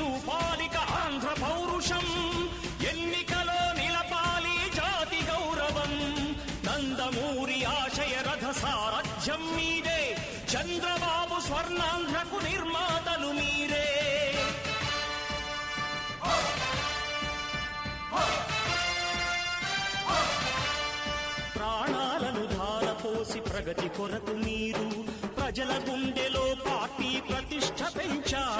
సింహాలై చూపాలిక ఆంధ్ర పౌరుషం. ఎన్నికలో నిలపాలి జాతి గౌరవం. నందమూరి ఆశయ రథ సారథ్యం మీదే. చంద్రబాబు స్వర్ణాంధ్రకు నిర్మాతలు మీరే. ప్రాణాలను ధారపోసి ప్రగతి కొరకు మీరు ప్రజల గుండెలో పార్టీ ప్రతిష్ట పెంచారు